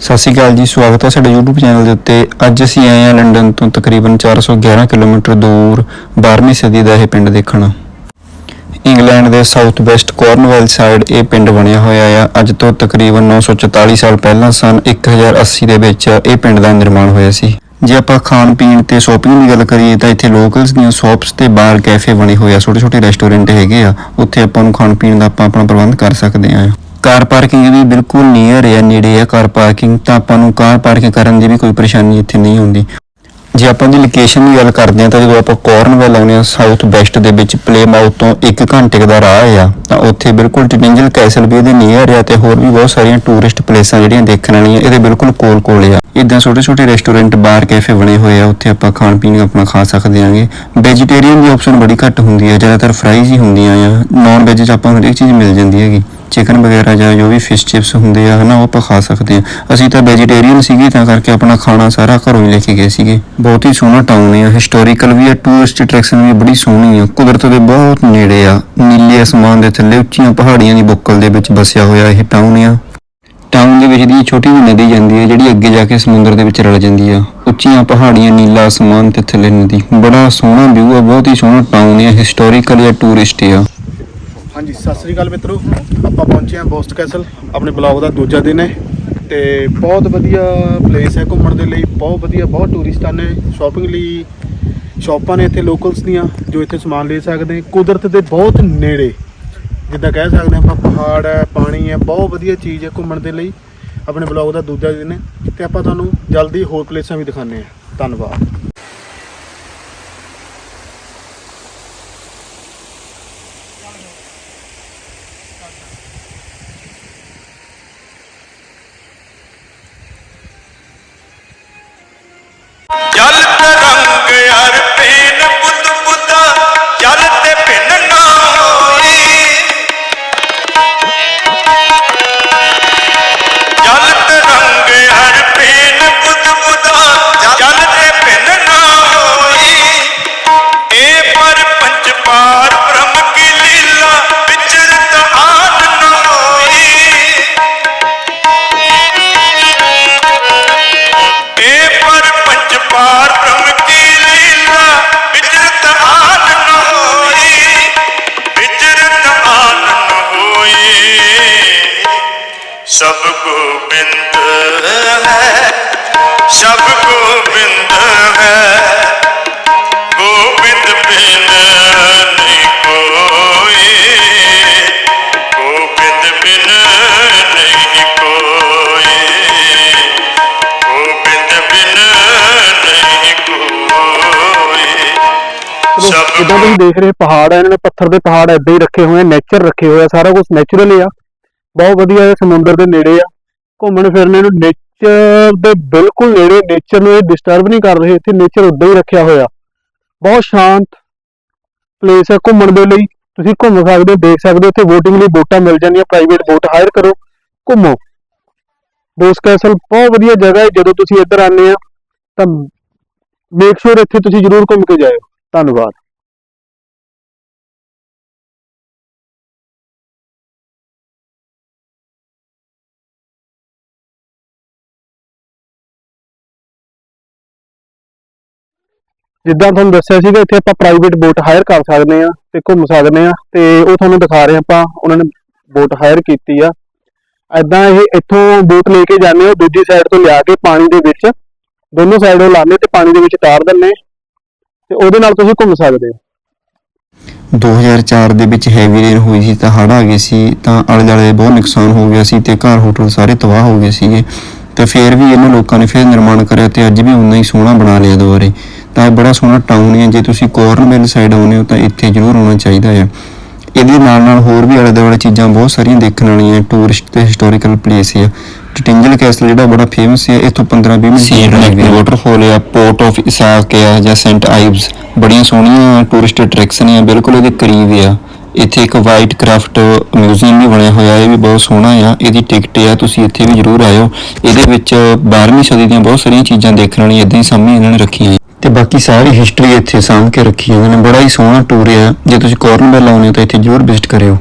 ਸਤਿ ਸ਼੍ਰੀ ਅਕਾਲ ਜੀ, ਸਵਾਗਤ ਹੈ ਸਾਡੇ YouTube ਚੈਨਲ ਦੇ ਉੱਤੇ। ਅੱਜ ਅਸੀਂ ਆਏ ਹਾਂ ਲੰਡਨ ਤੋਂ ਤਕਰੀਬਨ 411 ਕਿਲੋਮੀਟਰ ਦੂਰ 12ਵੀਂ ਸਦੀ ਦਾ ਇਹ ਪਿੰਡ ਦੇਖਣ। ਇੰਗਲੈਂਡ ਦੇ ਸਾਊਥ ਵੈਸਟ ਕੋਰਨਵੈਲ ਸਾਈਡ ਇਹ ਪਿੰਡ ਬਣਿਆ ਹੋਇਆ ਆ। ਅੱਜ ਤੋਂ ਤਕਰੀਬਨ 944 ਸਾਲ ਪਹਿਲਾਂ ਸਨ 1080 ਦੇ ਵਿੱਚ ਇਹ ਪਿੰਡ ਦਾ ਨਿਰਮਾਣ ਹੋਇਆ ਸੀ। ਜੇ ਆਪਾਂ ਖਾਣ ਪੀਣ ਤੇ ਸ਼ਾਪਿੰਗ ਦੀ ਗੱਲ ਕਰੀਏ ਤਾਂ ਇੱਥੇ ਲੋਕਲਸ ਦੀਆਂ ਸ਼ਾਪਸ ਤੇ ਬਾਰ ਕੈਫੇ ਬਣੇ ਹੋਏ ਆ। ਛੋਟੇ ਛੋਟੇ ਰੈਸਟੋਰੈਂਟ ਹੈਗੇ ਆ, ਉੱਥੇ ਆਪਾਂ ਨੂੰ ਖਾਣ ਪੀਣ ਦਾ ਆਪਾਂ ਆਪਣਾ ਪ੍ਰਬੰਧ ਕਰ ਸਕਦੇ ਆ। ਕਾਰ ਪਾਰਕਿੰਗ ਵੀ ਬਿਲਕੁਲ ਨੀਅਰ ਹੈ ਨੇੜੇ ਹੈ ਕਾਰ ਪਾਰਕਿੰਗ ਤਾਂ ਆਪਾਂ ਨੂੰ ਕਾਰ ਪਾਰਕਿੰਗ ਕਰਨ ਦੀ ਵੀ ਕੋਈ ਪਰੇਸ਼ਾਨੀ ਇੱਥੇ ਨਹੀਂ ਹੁੰਦੀ। ਜੇ ਆਪਾਂ ਦੀ ਲੋਕੇਸ਼ਨ ਦੀ ਗੱਲ ਕਰਦੇ ਹਾਂ ਤਾਂ ਜਦੋਂ ਆਪਾਂ ਕੋਰਨਵੈਲ ਆਉਂਦੇ ਹਾਂ ਸਾਊਥ ਵੈਸਟ ਦੇ ਵਿੱਚ ਪਲੇਮਾਊਥ ਤੋਂ 1 ਘੰਟੇ ਦਾ ਰਾਹ ਆ, ਤਾਂ ਉੱਥੇ ਬਿਲਕੁਲ ਟਿੰਜਲ ਕੈਸਲ ਵੀ ਇਹਦੇ ਨੀਅਰ ਆ ਤੇ ਹੋਰ ਵੀ ਬਹੁਤ ਸਾਰੀਆਂ ਟੂਰਿਸਟ ਪਲੇਸਾਂ ਜਿਹੜੀਆਂ ਦੇਖਣ ਵਾਲੀਆਂ, ਇਹਦੇ ਬਿਲਕੁਲ ਕੋਲ ਕੋਲ ਆ। ਇਦਾਂ ਛੋਟੇ ਛੋਟੇ ਰੈਸਟੋਰੈਂਟ ਬਾਰ ਕੈਫੇ ਬਣੇ ਹੋਏ ਆ, ਉੱਥੇ ਆਪਾਂ ਖਾਣ ਪੀਣ ਆਪਣਾ ਖਾ ਸਕਦੇ ਆਂਗੇ। ਵੈਜੀਟੇਰੀਅਨ ਦੀ ਆਪਸ਼ਨ ਬੜੀ ਘੱਟ ਹੁੰਦੀ ਹੈ ਜ਼ਿਆਦਾਤਰ ਫਰਾਈਜ਼ ਹੀ ਹੁੰਦੀਆਂ ਆ ਨਾਨ ਵੈਜ ਚ ਆਪਾਂ ਨੂੰ ਹਰੇਕ ਚੀਜ਼ ਮਿਲ ਜਾਂਦੀ ਹੈਗੀ। ਚਿਕਨ ਵਗੈਰਾ ਜਾਂ ਜੋ ਵੀ ਫਿਸ਼ ਚਿਪਸ ਹੁੰਦੇ ਆ, ਹਨਾ, ਉਹ ਆਪਾਂ ਖਾ ਸਕਦੇ ਆ। ਅਸੀਂ ਤਾਂ ਵੈਜੀਟੇਰੀਅਨ ਸੀਗੇ, ਤਾਂ ਕਰਕੇ ਆਪਣਾ ਖਾਣਾ ਸਾਰਾ ਘਰੋਂ ਹੀ ਲੈ ਕੇ ਗਏ ਸੀਗੇ। ਬਹੁਤ ਹੀ ਸੋਹਣਾ ਟਾਊਨ ਹੈ ਹਿਸਟੋਰੀਕਲ ਵੀ ਆ ਟੂਰਿਸਟ ਅਟਰੈਕਸ਼ਨ ਵੀ ਬੜੀ ਸੋਹਣੀ ਆ। ਕੁਦਰਤ ਦੇ ਬਹੁਤ ਨੇੜੇ ਆ, ਨੀਲੇ ਅਸਮਾਨ ਦੇ ਥੱਲੇ, ਉੱਚੀਆਂ ਪਹਾੜੀਆਂ ਦੀ ਬੁੱਕਲ ਦੇ ਵਿੱਚ ਵਸਿਆ ਹੋਇਆ ਇਹ ਟਾਊਨ ਆ। ਟਾਊਨ ਦੇ ਵਿੱਚ ਦੀ ਛੋਟੀ ਜਿਹੀ ਨਦੀ ਜਾਂਦੀ ਹੈ ਜਿਹੜੀ ਅੱਗੇ ਜਾ ਕੇ ਸਮੁੰਦਰ ਦੇ ਵਿੱਚ ਰਲ ਜਾਂਦੀ ਆ। ਉੱਚੀਆਂ ਪਹਾੜੀਆਂ, ਨੀਲਾ ਅਸਮਾਨ ਤੇ ਥੱਲੇ ਨਦੀ। ਬੜਾ ਸੋਹਣਾ ਵਿਊ ਆ, ਬਹੁਤ ਹੀ ਸੋਹਣਾ ਟਾਊਨ ਹੈ ਹਿਸਟੋਰੀਕਲ ਜਾਂ ਟੂਰਿਸਟ ਆ। ਹਾਂਜੀ, ਸਤਿ ਸ੍ਰੀ ਅਕਾਲ ਮਿੱਤਰੋ। ਆਪਾਂ ਪਹੁੰਚੇ ਹਾਂ ਬੋਸਟ ਕੈਸਲ, ਆਪਣੇ ਬਲੌਗ ਦਾ ਦੂਜਾ ਦਿਨ ਹੈ ਤੇ ਬਹੁਤ ਵਧੀਆ ਪਲੇਸ ਹੈ ਘੁੰਮਣ ਦੇ ਲਈ, ਬਹੁਤ ਵਧੀਆ, ਬਹੁਤ ਟੂਰਿਸਟਾਂ ਨੇ ਸ਼ਾਪਿੰਗ ਲਈ ਸ਼ਾਪਾਂ ਨੇ ਇੱਥੇ ਲੋਕਲਸ ਦੀਆਂ, ਜੋ ਇੱਥੇ ਸਮਾਨ ਲੈ ਸਕਦੇ ਕੁਦਰਤ ਦੇ ਬਹੁਤ ਨੇੜੇ, ਜਿੱਦਾਂ ਕਹਿ ਸਕਦੇ ਹਾਂ ਆਪਾਂ, ਪਹਾੜ ਹੈ, ਪਾਣੀ ਹੈ, ਬਹੁਤ ਵਧੀਆ ਚੀਜ਼ ਹੈ ਘੁੰਮਣ ਦੇ ਲਈ। ਆਪਣੇ ਬਲੌਗ ਦਾ ਦੂਜਾ ਦਿਨ ਹੈ ਤੇ ਆਪਾਂ ਤੁਹਾਨੂੰ ਜਲਦੀ ਹੋਰ ਪਲੇਸਾਂ ਵੀ ਦਿਖਾਉਂਦੇ ਹਾਂ। ਧੰਨਵਾਦ। ਸਭ ਗੋਬਿੰਦ ਹੈ ਸਭ ਗੋਬਿੰਦ ਹੈ। ਗੋਬਿੰਦ ਬਿਨ ਨਹੀਂ ਕੋਈ ਗੋਬਿੰਦ ਬਿਨ ਨਹੀਂ ਕੋਈ। ਗੋਬਿੰਦ ਬਿਨ ਨਹੀਂ ਕੋਈ ਸਭ ਜਿੱਦਾਂ ਤੁਸੀਂ ਦੇਖ ਰਹੇ ਪਹਾੜ ਆ ਇਹਨਾਂ ਨੇ ਪੱਥਰ ਦੇ ਪਹਾੜ ਏਦਾਂ ਹੀ ਰੱਖੇ ਹੋਏ ਆ ਨੇਚਰ ਰੱਖੇ ਹੋਏ ਆ ਸਾਰਾ ਕੁਝ ਨੇਚਰਲ ਆ। ਬਹੁਤ ਵਧੀਆ ਇਹ ਸਮੁੰਦਰ ਦੇ ਨੇੜੇ ਆ। ਘੁੰਮਣ ਫਿਰਨ ਨੂੰ ਨੇਚਰ ਦੇ ਬਿਲਕੁਲ ਨੇੜੇ ਨੇਚਰ ਨੂੰ ਇਹ ਡਿਸਟਰਬ ਨਹੀਂ ਕਰ ਰਹੇ, ਇੱਥੇ ਨੇਚਰ ਉਦਾਂ ਹੀ ਰੱਖਿਆ ਹੋਇਆ। ਬਹੁਤ ਸ਼ਾਂਤ ਪਲੇਸ ਹੈ ਘੁੰਮਣ ਦੇ ਲਈ। ਤੁਸੀਂ ਘੁੰਮ ਸਕਦੇ ਹੋ, ਦੇਖ ਸਕਦੇ ਹੋ, ਇੱਥੇ VOTING ਲਈ ਬੋਟਾਂ ਮਿਲ ਜਾਂਦੀਆਂ ਪ੍ਰਾਈਵੇਟ ਬੋਟ ਹਾਇਰ ਕਰੋ, ਘੁੰਮੋ। ਬੋਸ ਕੈਸਲ ਬਹੁਤ ਵਧੀਆ ਜਗ੍ਹਾ ਹੈ, ਜਦੋਂ ਤੁਸੀਂ ਇੱਧਰ ਆਉਂਦੇ ਆ, ਤਾਂ ਮੇਕ ਸ਼ੋਰ ਇੱਥੇ ਤੁਸੀਂ ਜ਼ਰੂਰ ਘੁੰਮ ਕੇ ਜਾਇਓ। ਧੰਨਵਾਦ। ਜਿੱਦਾਂ ਤੁਹਾਨੂੰ ਦੱਸਿਆ ਸੀਗਾ ਇੱਥੇ ਆਪਾਂ ਪ੍ਰਾਈਵੇਟ ਬੋਟ ਹਾਇਰ ਕਰ ਸਕਦੇ ਆ ਤੇ ਘੁੰਮ ਸਕਦੇ ਆ ਤੇ ਉਹ ਤੁਹਾਨੂੰ ਦਿਖਾ ਰਹੇ ਆਪਾਂ, ਉਹਨਾਂ ਨੇ ਬੋਟ ਹਾਇਰ ਕੀਤੀ ਆ। ਐਦਾਂ ਇਹ ਇੱਥੋਂ ਬੋਟ ਲੈ ਕੇ ਜਾਂਦੇ ਹੋ, ਦੂਜੀ ਸਾਈਡ ਤੋਂ ਲਿਆ ਕੇ ਪਾਣੀ ਦੇ ਵਿੱਚ, ਦੋਨੋਂ ਸਾਈਡੋਂ ਲਾਉਂਦੇ ਤੇ ਪਾਣੀ ਦੇ ਵਿੱਚ ਤਾਰ ਦਿੰਦੇ ਤੇ ਉਹਦੇ ਨਾਲ ਤੁਸੀਂ ਘੁੰਮ ਸਕਦੇ ਹੋ। 2004 ਦੇ ਵਿੱਚ ਹੈਵੀ ਰੇਨ ਹੋਈ ਸੀ ਤਾਂ ਹੜ੍ਹ ਆ ਗਏ ਸੀ, ਤਾਂ ਆਲੇ ਦੁਆਲੇ ਬਹੁਤ ਨੁਕਸਾਨ ਹੋ ਗਿਆ ਸੀ ਤੇ ਘਰ ਹੋਟਲ ਸਾਰੇ ਤਬਾਹ ਹੋ ਗਏ ਸੀਗੇ। ਤੇ ਫਿਰ ਵੀ ਇਹਨਾਂ ਲੋਕਾਂ ਨੇ ਫਿਰ ਨਿਰਮਾਣ ਕਰਿਆ ਤੇ ਅੱਜ ਵੀ ਉਨਾ ਹੀ ਸੋਹਣਾ ਬਣਾ ਲਿਆ ਦੁਬਾਰੇ। ਤਾਂ ਇਹ ਬੜਾ ਸੋਹਣਾ ਟਾਊਨ ਹੈ ਜੇ ਤੁਸੀਂ ਕੋਰਨਵੈਲ ਸਾਈਡ ਆਉਂਦੇ ਹੋ ਤਾਂ ਇੱਥੇ ਜ਼ਰੂਰ ਆਉਣਾ ਚਾਹੀਦਾ ਹੈ। ਇਹਦੇ ਨਾਲ ਨਾਲ ਹੋਰ ਵੀ ਆਲੇ ਦੁਆਲੇ ਚੀਜ਼ਾਂ ਬਹੁਤ ਸਾਰੀਆਂ ਦੇਖਣ ਵਾਲੀਆਂ ਟੂਰਿਸਟ ਤੇ ਹਿਸਟੋਰੀਕਲ ਪਲੇਸ ਹੈ ਟਿੰਜਲ ਕੈਸਲ ਜਿਹੜਾ ਬੜਾ ਫੇਮਸ ਹੈ ਇੱਥੋਂ 15 20 ਮਿੰਟ ਲੈਕ ਵਾਟਰਫਾਲ ਹੈ। ਪੋਰਟ ਆਫ ਇਸਾਕ ਹੈ ਜਾਂ ਸੈਂਟ ਆਈਵਸ ਬੜੀਆਂ ਸੋਹਣੀਆਂ ਟੂਰਿਸਟ ਅਟਰੈਕਸ਼ਨ ਹੈ ਬਿਲਕੁਲ ਇਹਦੇ ਕਰੀਬ ਆ। ਇੱਥੇ ਇੱਕ ਵਾਈਟ ਕਰਾਫਟ ਮਿਊਜ਼ੀਅਮ ਵੀ ਬਣਿਆ ਹੋਇਆ ਇਹ ਵੀ ਬਹੁਤ ਸੋਹਣਾ ਆ। ਇਹਦੀ ਟਿਕਟ ਆ ਤੁਸੀਂ ਇੱਥੇ ਵੀ ਜ਼ਰੂਰ ਆਇਓ। ਇਹਦੇ ਵਿੱਚ 12ਵੀਂ ਸਦੀ ਦੀਆਂ ਬਹੁਤ ਸਾਰੀਆਂ ਚੀਜ਼ਾਂ ਦੇਖਣ ਵਾਲੀਆਂ ਇਦਾਂ ਹੀ ਸਾਹਮਣੇ ਇਹਨਾਂ ਨੇ ਰੱਖੀਆਂ ਬਾਕੀ ਸਾਰੀ ਹਿਸਟਰੀ ਇੱਥੇ ਸਾਂਭ ਕੇ ਰੱਖੀ ਹੈ। ਇਹਨਾਂ ਨੇ ਬੜਾ ਹੀ ਸੋਹਣਾ ਟੂਰ ਆ। ਜੇ ਤੁਸੀਂ ਕੋਰਨਵੈਲ ਆਉਂਦੇ ਹੋ ਤਾਂ ਇੱਥੇ ਜ਼ਰੂਰ ਵਿਜ਼ਿਟ ਕਰਿਓ।